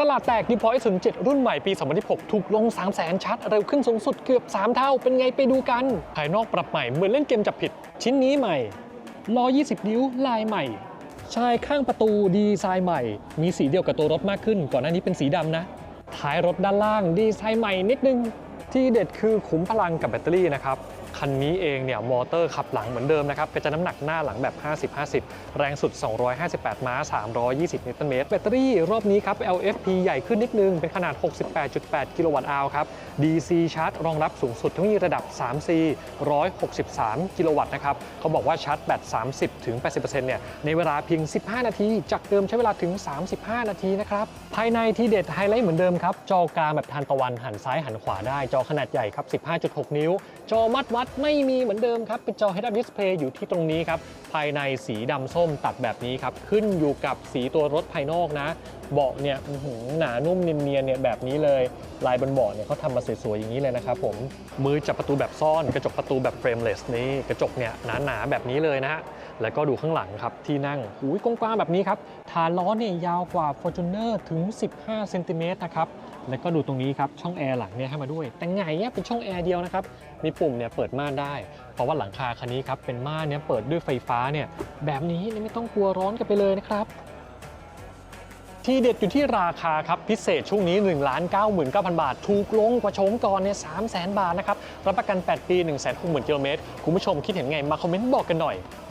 ตลาดแตกดีพอยศูนย์เจ็ดรุ่นใหม่ปี 2016 ถูกลง 3 0 0แสนชัดเร็วขึ้นสูงสุดเกือบ 3 เท่า เป็นไงไปดูกัน ภายนอกปรับใหม่เหมือนเล่นเกมจับผิด ชิ้นนี้ใหม่120 นิ้วลายใหม่ ชายข้างประตูดีไซน์ใหม่ มีสีเดียวกับตัวรถมากขึ้น ก่อนหน้านี้เป็นสีดำนะ ท้ายรถด้านล่างดีไซน์ใหม่นิดนึง ที่เด็ดคือขุมพลังกับแบตเตอรี่นะครับ คันนี้เองเนี่ยมอเตอร์ขับหลังเหมือนเดิมนะครับก็นจะน้ำหนักหน้าหลังแบบ 50-50 แรงสุด 258 ม้า 320 นิวตันเมตร แบตเตอรี่รอบนี้ครับ LFP ใหญ่ขึ้นนิดนึง เป็นขนาด 68.8 กิโลวัตต์อาวครับ DC ชาร์จรองรับสูงสุดที่ระดับ 3C 163 กิโลวัตต์นะครับเขาบอกว่าชาร์จแบต 30-80%เนี่ยในเวลาเพียง 15 นาที จากเดิมใช้เวลาถึง 35 นาทีนะครับภายในที่เด็ดไฮไลท์เหมือนเดิมครับจอกลางแบบทานตะวันหันซ้ายหันขวาได้จอขนาดใหญ่ครับ 15.6 นิ้ว จอมัดวัดไม่มีเหมือนเดิมครับเป็นจอ Head Up Display อยู่ที่ตรงนี้ครับ ภายในสีดำส้มตัดแบบนี้ครับ ขึ้นอยู่กับสีตัวรถภายนอกนะ เบาะเนี่ยอื้อหือหนานุ่มเนียนๆเนี่ยแบบนี้เลย ลายบนเบาะเนี่ยเขาทำมาสวยๆอย่างนี้เลยนะครับผม มือจับประตูแบบซ่อน กระจกประตูแบบเฟรมเลสนี่กระจกเนี่ยหนาๆแบบนี้เลยนะฮะ แล้วก็ดูข้างหลังครับที่นั่งหูยกว้างๆแบบนี้ครับฐานล้อเนี่ยยาวกว่า Fortuner ถึง 15เซนติเมตรนะครับแล้วก็ดูตรงนี้ครับช่องแอร์หลังเนี่ยให้มาด้วย แต่ไงเนี่ยเป็นช่องแอร์เดียวนะครับมีปุ่มเนี่ยเปิดม่านได้ เพราะว่าหลังคาคันนี้ครับเป็นม่านเนี่ยเปิดด้วยไฟฟ้าเนี่ยแบบนี้เนี่ยไม่ต้องกลัวร้อนกันไปเลยนะครับที่เด็ดอยู่ที่ราคาครับ พิเศษช่วงนี้ 1 9 9 0 0 0 บาท ถูกลงกว่าโฉมก่อนเนี่ย3 0 0 0 0 0บาทนะครับ รับประกัน 8 ปี 1 6 0 0 0 0กิโลเมตรคุณผู้ชมคิดเห็นไงมาคอมเมนต์บอกกันหน่อย